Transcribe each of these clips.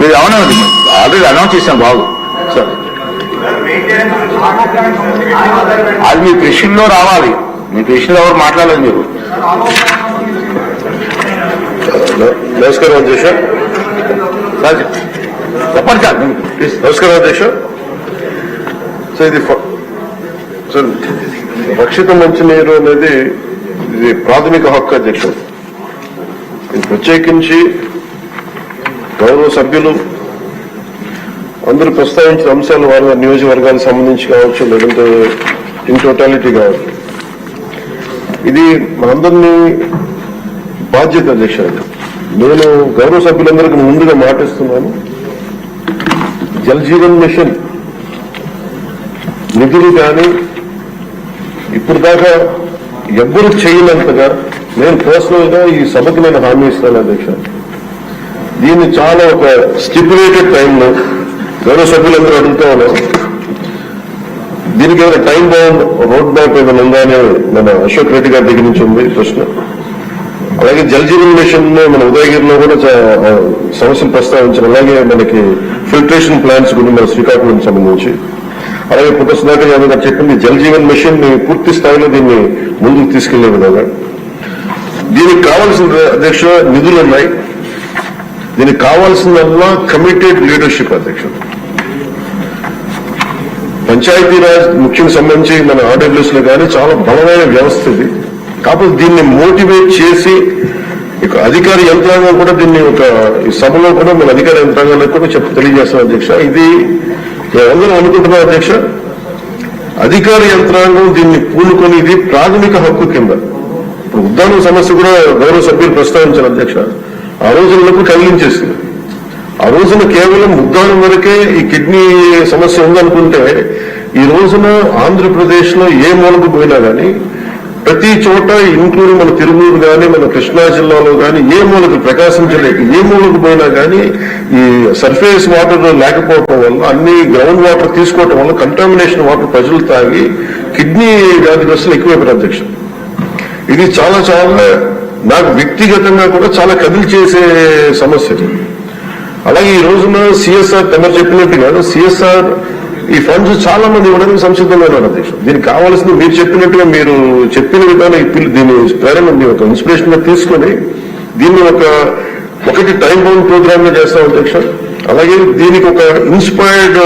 మీరు అవునండి already announce చేశాం బాబు. సార్ అది మీ కృష్ణలో రావాలి. మీ కృష్ణలో ఎవరు మాట్లాడలేదు మీరు. నమస్కారం అధ్యక్ష. సార్ చెప్పండి సార్. నమస్కారం అధ్యక్ష. సో ఇది సో రక్షిత మంచినీరు అనేది ఇది ప్రాథమిక హక్కు అధ్యక్ష. ఇది ప్రత్యేకించి గౌరవ సభ్యులు అందరూ ప్రస్తావించిన అంశాలు వారి వారి నియోజకవర్గానికి సంబంధించి కావచ్చు లేదంటే ఇన్ టోటాలిటీ కావచ్చు. ఇది మనందరినీ బాధ్యత అధ్యక్ష నేను గౌరవ సభ్యులందరికీ ముందుగా మాటిస్తున్నాను. జల్ జీవన్ మిషన్ నిధులు కానీ ఇప్పుడు దాకా ఎవ్వరు చేయనంతగా నేను పర్సనల్గా ఈ సభకు నేను హామీ ఇస్తాను అధ్యక్ష దీన్ని చాలా ఒక స్టిపులేటెడ్ టైంలో గౌరవ సభ్యులందరూ అడుగుతా ఉన్నారు. దీనికి ఏదైనా టైం బౌండ్ రోడ్ మ్యాప్ ఏదైనా ఉందా అని మన అశోక్ రెడ్డి గారి దగ్గర నుంచి ఉంది ప్రశ్న. అలాగే జల్ జీవన్ మిషన్ మన ఉదయగిరిలో కూడా సమస్యలు ప్రస్తావించారు. అలాగే మనకి ఫిల్టరేషన్ ప్లాంట్స్ గురించి మన శ్రీకాకుళం సంబంధించి. అలాగే పుట్ట సుధాకర్ యాదవ్ గారు చెప్పింది జల్ జీవన్ మిషన్ని పూర్తి స్థాయిలో దీన్ని ముందుకు తీసుకెళ్ళే విధంగా. దీనికి కావాల్సిన అధ్యక్ష నిధులు ఉన్నాయి. దీనికి కావాల్సిందల్లా కమిటెడ్ లీడర్షిప్ అధ్యక్ష పంచాయతీరాజ్ ముఖ్యం సంబంధించి మన ఆర్డబ్ల్యూస్లో కానీ చాలా బలమైన వ్యవస్థ ఇది. కాకపోతే దీన్ని మోటివేట్ చేసి ఇక అధికార యంత్రాంగం కూడా దీన్ని ఒక సభలో కూడా మన అధికార యంత్రాంగాలకు కూడా చెప్పి తెలియజేస్తాం అధ్యక్ష. ఇది మేమందరం అనుకుంటున్నాం అధ్యక్ష? అధికార యంత్రాంగం దీన్ని పూనుకొని ఇది ప్రాథమిక హక్కు కింద. ఇప్పుడు ఉద్దానం సమస్య కూడా గౌరవ సభ్యులు ప్రస్తావించారు అధ్యక్ష. ఆ రోజులకు కలిగించేసింది. ఆ రోజున కేవలం ఉద్దానం వరకే ఈ కిడ్నీ సమస్య ఉందనుకుంటే ఈ రోజున ఆంధ్రప్రదేశ్లో ఏ మూలకు పోయినా గానీ ప్రతి చోట ఇంక్లూడింగ్ మన తిరుమూరు గాని మన కృష్ణా జిల్లాలో గాని ఏ మూలకు ప్రకాశం జిల్లాకి ఏ మూలకు పోయినా గానీ ఈ సర్ఫేస్ వాటర్ లేకపోవటం వల్ల అన్ని గ్రౌండ్ వాటర్ తీసుకోవటం వల్ల కంటామినేషన్ వాటర్ ప్రజలు తాగి కిడ్నీ వ్యాధిగ్రస్తులు ఎక్కువైపోయారు అధ్యక్ష. ఇది చాలా చాలా నాకు వ్యక్తిగతంగా కూడా చాలా కదిలి చేసే సమస్య అలాగే ఈ రోజున సిఎస్ఆర్ తమరు చెప్పినట్టుగా సిఎస్ఆర్ ఈ ఫండ్స్ చాలా మంది ఇవ్వడానికి సంసిద్ధంగా ఉన్నారు దేశం. దీనికి కావాల్సింది మీరు చెప్పినట్టుగా మీరు చెప్పిన విధానం ఇప్పుడు దీన్ని ప్రేరణ ఒక ఇన్స్పిరేషన్గా తీసుకొని దీన్ని ఒక ఒకటి టైం బౌండ్ ప్రోగ్రామ్గా చేస్తాం అధ్యక్ష. అలాగే దీనికి ఒక ఇన్స్పైర్డ్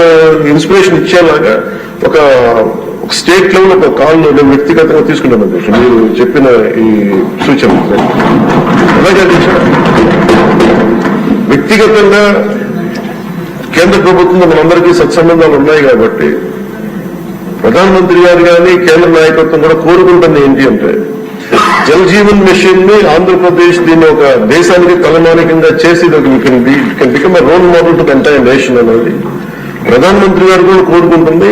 ఇన్స్పిరేషన్ ఇచ్చేలాగా ఒక స్టేట్ లెవెల్ ఒక కాల్ నేను వ్యక్తిగతంగా తీసుకున్నాను అధ్యక్ష మీరు చెప్పిన ఈ సూచన. అలాగే అధ్యక్ష వ్యక్తిగతంగా కేంద్ర ప్రభుత్వంలో మనందరికీ సత్సంబంధాలు ఉన్నాయి కాబట్టి ప్రధానమంత్రి గారు కానీ కేంద్ర నాయకత్వం కూడా కోరుకుంటుంది ఏంటి అంటే జల్ జీవన్ మిషన్ని ఆంధ్రప్రదేశ్ దీన్ని ఒక దేశానికి తలమానికంగా చేసి ఇది become role model to entire nation అనేది ప్రధానమంత్రి గారు కూడా కోరుకుంటుంది.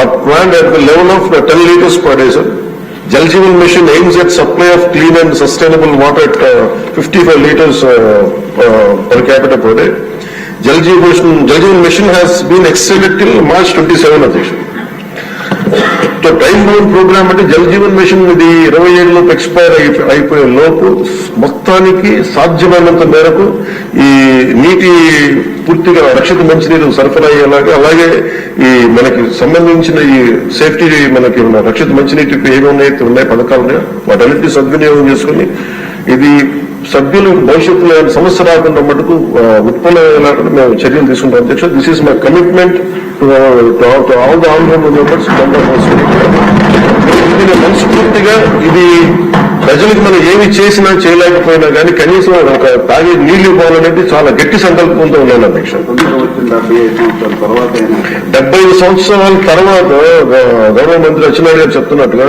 R plant at the level of ten litres per day sir Jal Jeevan mission aims at supply of clean and sustainable water at fifty five litres per capital per day Jal Jeevan Jal Jeevan mission has been extended till March twenty seven అధ్యక్ష so time bound programme అంటే Jal Jeevan machine ఇది ఇరవై ఏడులోపు expire అయిపోయే లోపు మొత్తానికి సాధ్యమైనంత మేరకు ఈ నీటి పూర్తిగా రక్షిత మంచినీరు సరఫరా అయ్యేలాగా అలాగే ఈ మనకి సంబంధించిన ఈ సేఫ్టీ మనకి ఉన్న రక్షిత మంచినీటికి ఏమైనా ఉన్నాయి ఉన్నాయి పథకాలు ఉన్నాయో వాటన్నిటిని సద్వినియోగం చేసుకుని ఇది సభ్యులు భవిష్యత్తులో ఏమైనా సమస్య రాకుండా మటుకు ఆ, మేము చర్యలు తీసుకుంటాం. అధ్యక్ష this is my commitment to all the honourable members ఇది మనస్ఫూర్తిగా ఇది ప్రజలకు మనం ఏమి చేసినా చేయలేకపోయినా కానీ కనీసం ఒక తాగే నీళ్ళు ఇవ్వాలనేది చాలా గట్టి సంకల్పంతో ఉన్నాను అధ్యక్ష. డెబ్బై ఐదు సంవత్సరాల తర్వాత ఐదు సంవత్సరాల తర్వాత గౌరవ మంత్రి అచ్చెన్నాయుడు గారు చెప్తున్నట్టుగా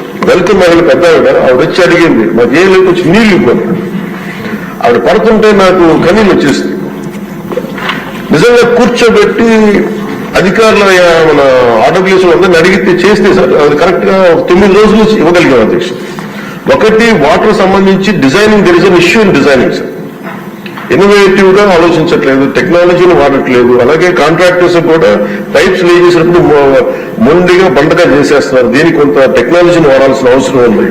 దళిత మహిళ పెద్ద ఆవిడ ఆవిడ వచ్చి అడిగింది మా ఏం వచ్చి నీళ్ళు ఇవ్వండి. ఆవిడ పడుతుంటే నాకు కన్నీళ్ళు వచ్చేసింది నిజంగా కూర్చోబెట్టి అధికారుల మన ఆర్డబ్ల్యూఎస్ అందరిని అడిగితే చేస్తే సార్ అది కరెక్ట్గా తొమ్మిది రోజులు ఇవ్వగలిగాం అధ్యక్ష. ఒకటి వాటర్ సంబంధించి designing there is an issue in designing sir ఇన్నోవేటివ్గా ఆలోచించట్లేదు టెక్నాలజీని వాడట్లేదు అలాగే కాంట్రాక్టర్స్ కూడా పైప్స్ లే ముందుగా బండగా చేసేస్తున్నారు దీనికి కొంత టెక్నాలజీని వాడాల్సిన అవసరం ఉంది.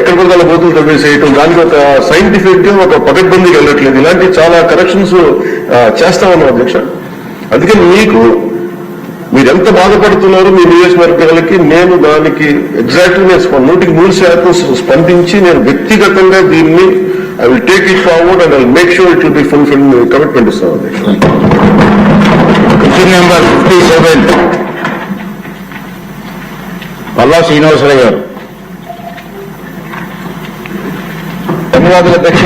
ఎక్కడ పడితే బోతులు తవ్వేసేయటం దానికి ఒక సైంటిఫిక్గా ఒక పగడ్బందీకి వెళ్ళట్లేదు. ఇలాంటి చాలా కరెక్షన్స్ చేస్తా ఉన్నాం అధ్యక్ష. అందుకని మీకు మీరు ఎంత బాధపడుతున్నారో మీ నియోజకవర్గాలకి నేను దానికి ఎగ్జాక్ట్లీ నేను నూటికి మూడు శాతం స్పందించి నేను వ్యక్తిగతంగా దీన్ని I will take it forward and I make sure it will be fulfil commitment ఇస్తాను అధ్యక్ష. Question number fifty seven Palla Srinivasarao గారు ధన్యవాదాలు అధ్యక్ష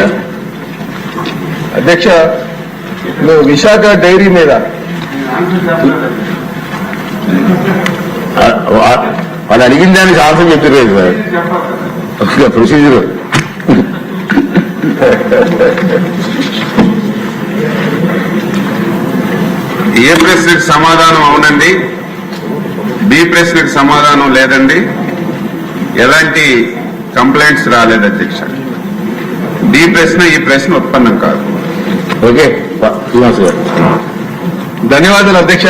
అధ్యక్ష నువ్వు విశాఖ డైరీ మీద వాళ్ళు అడిగిన దానికి ఆన్సర్ చెప్పలేదు సార్. ప్రొసీజర్ ఏ ప్రశ్నకు సమాధానం అవునండి? బి ప్రశ్నకు సమాధానం లేదండి. ఎలాంటి కంప్లైంట్స్ రాలేదు అధ్యక్ష. డి ప్రశ్న ఈ ప్రశ్న ఉత్పన్నం కాదు. ఓకే ధన్యవాదాలు అధ్యక్ష.